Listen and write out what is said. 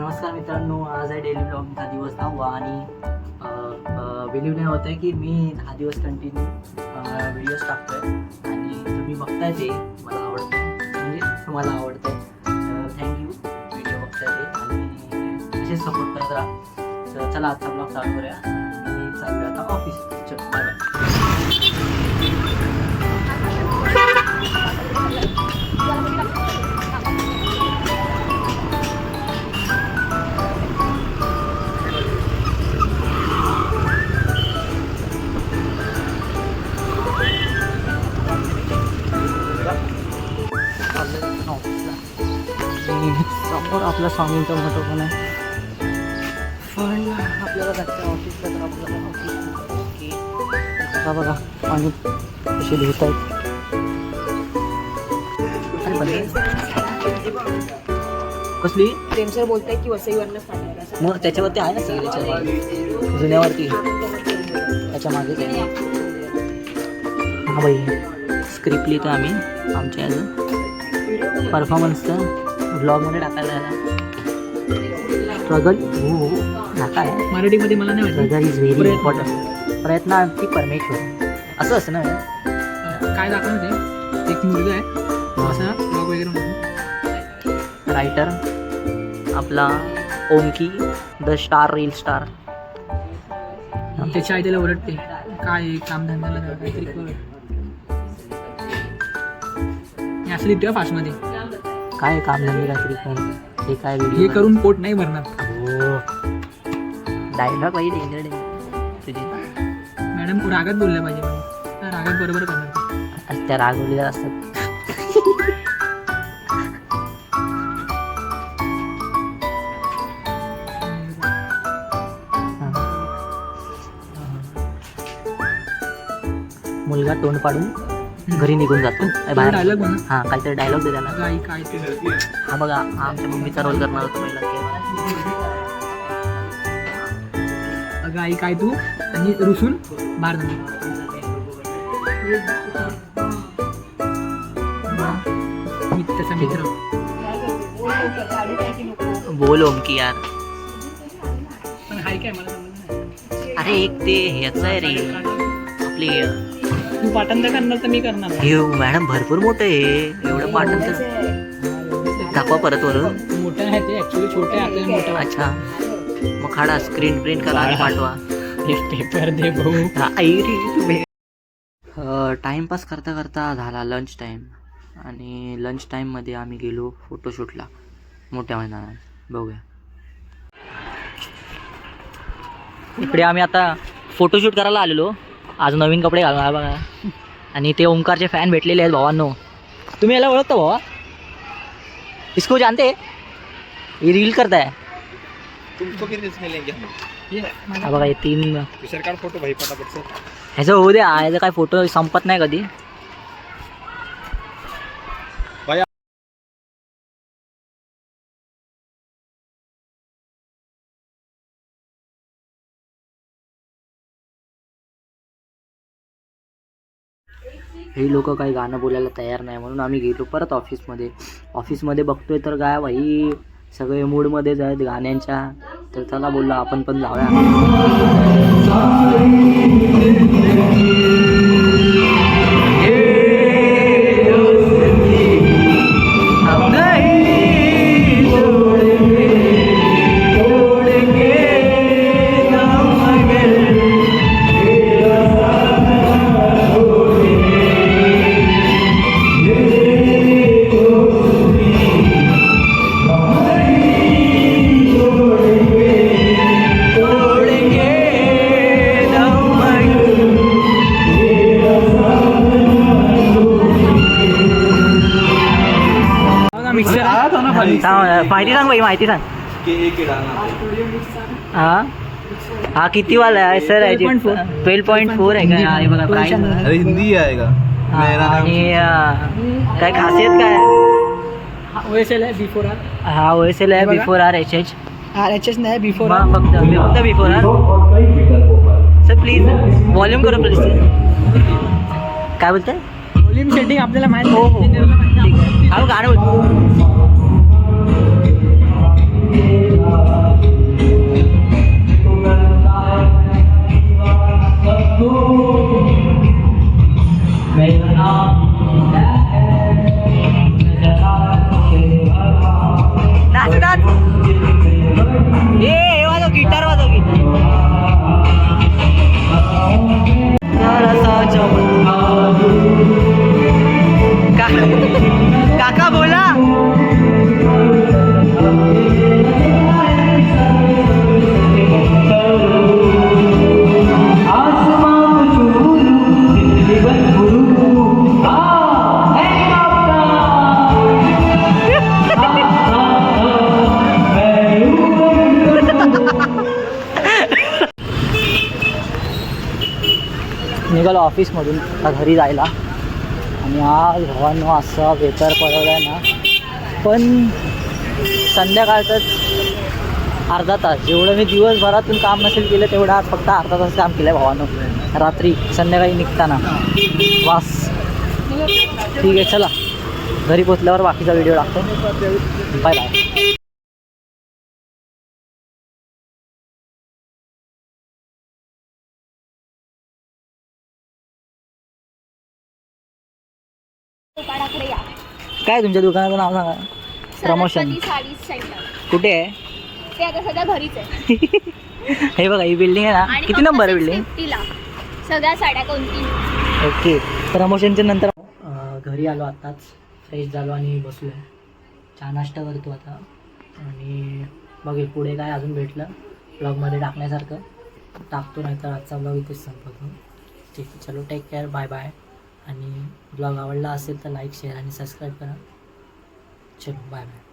नमस्कार मित्रांनो आज आहे डेली ब्लॉगचा दिवस दहावा आणि बिलीव नाही होत आहे की मी दहा दिवस कंटिन्यू व्हिडिओज टाकतोय. आणि तुम्ही बघताय ते मला आवडतं म्हणजे तुम्हाला आवडतंय. थँक्यू व्हिडिओ बघताय ते. आणि असेच सपोर्ट करत राहा. तर चला आजचा ब्लॉग चालू करूया. आणि चालूया आता ऑफिस समोर आपला स्वामींचा मोठं पण आहे पण आपल्याला जायचं ऑफिसला तर आपल्याला ऑफिस ओके आता बघा पाणी कसे लिहित आहेत. कसली? प्रेमसर बोलताय की वसईवरनं मग त्याच्यावरती आहे ना सिग्नेचर जुन्यावरती. त्याच्यामागे. हा बाई स्क्रिप्ट लिहितो आम्ही आमच्या परफॉर्मन्सचं ब्लॉगमध्ये टाकायला स्ट्रगल हो हो. टाका आहे. मराठीमध्ये मला नाही स्ट्रगल इज व्हेरी इम्पॉर्टंट प्रयत्नांती परमेश्वर. असं असतं ना. काय दाखवलं ते? एक मुलगा आहे. असा ब्लॉग वगैरे रायटर आपला ओमकी द स्टार रील स्टार त्याची आई त्याला ओरडते. काय आहे, कामधंद्याला जा, काहीतरी कर. असं फास्टमध्ये काय काम झाली रात्री पण हे काय हे करून पोट नाही भरणार. हो. डायलॉग पाहिजे डेंजर डेंजर. तुझे. मॅडम रागात बोलल्या पाहिजे मला. त्या रागात बरोबर करणार आज त्या रागवलेल्या असतात. मुलगा तोंड पाडून घरी निघून जातो. बाहेर. हा काहीतरी डायलॉग दे त्याला. अगं आई काय ते? हा बघा आमच्या मम्मीचा रोल करणार होता पहिला. अगं आई काय तू? आणि रुसून बाहेर मित्र बोल ओमकी यार. अरे एक ते ह्याचं आहे रे. आपली तू पाठांतर करणार तर मी करणार हे मॅडम भरपूर मोठं आहे. एवढं पाठन तर दाखवा परत वरून. मोठं आहे ते ऍक्च्युली छोटे आपल्याला मोठं अच्छा. मग काढा स्क्रीन प्रिंट करा आणि पाठवा. पेपर दे भाऊ. टाइमपास करता करता झाला लंच टाईम आणि लंच टाईममध्ये आम्ही गेलो फोटोशूटला मोठ्या मैदानात. बघूया. इकडे आम्ही आता फोटोशूट करायला आलेलो. आज नवीन कपडे घालून आहे बघा. आणि ते ओंकारचे फॅन भेटलेले आहेत भावांनो. तुम्ही याला ओळखता भावा? इसको जानते? ये रील करताय. तुमको भी रील्स मिलेंगे हम हा बघा हे तीन फोटो भाई से ह्याचं होऊ द्या ह्याचा काय फोटो संपत नाही कधी. हे लोक काही गाणं बोलायला तयार नाही म्हणून आम्ही गेलो परत ऑफिसमध्ये. ऑफिसमध्ये बघतोय तर काय भाई सगळे मूडमध्येच आहेत गाण्यांच्या. तर चला बोललो आपण पण जाऊया. मिक्सर सांग, माहिती सांग भाई माहिती सांग। के एक ही डालना हा? हा किती वाला आहे सर 12.4. ट्वेल्व पॉईंट फोर आहे का हे बघा प्राईस अरे हिंदी ही आएगा मेरा नाम आणि अं, काय खासियत काय आहे? ओ बिफोर आर हा ओएसएल आहे हे. Before R H H R H S नाही बिफोर मग फक्त फक्त before R sir please volume करा प्लीज़ काय बोलताय? फिल्म सेटिंग आपल्याला माहिती हो हो, हो. ठीक आहे. अहो गाडव निघालो ऑफिसमधून आता घरी जायला. आणि आज भावांनो असा वेतर पडवला आहे ना. पण संध्याकाळचंच अर्धा तास जेवढं मी दिवसभरातून काम नसेल केलं तेवढं आज फक्त अर्धा तास काम केलं आहे भावानं. रात्री संध्याकाळी निघताना. वास. ठीक आहे चला. घरी पोचल्यावर बाकीचा व्हिडिओ टाकतो. बाय बाय दुकानाकडे या. काय तुमच्या दुकानाचं नाव सांगा? प्रमोशन सरस्वती साडी सेंटर कुठे आहे? ते आता सध्या घरीच आहे. हे बघा ही बिल्डिंग आहे ना. किती नंबर आहे बिल्डिंग 650 ला. सगळ्या साड्या कोणती? ओके प्रमोशनच्या नंतर घरी आलो आत्ताच. फ्रेश झालो आणि बसलो आहे चहा नाश्ता करतो आता. आणि बघेल पुढे काय अजून भेटलं. ब्लॉगमध्ये टाकण्यासारखं. टाकतो नाही तर आजचा ब्लॉग इथेच संपवतो ठीक आहे चलो टेक केअर बाय बाय आणि ब्लॉग आवडला असेल तर लाईक शेअर आणि सबस्क्राईब करा. चलो बाय बाय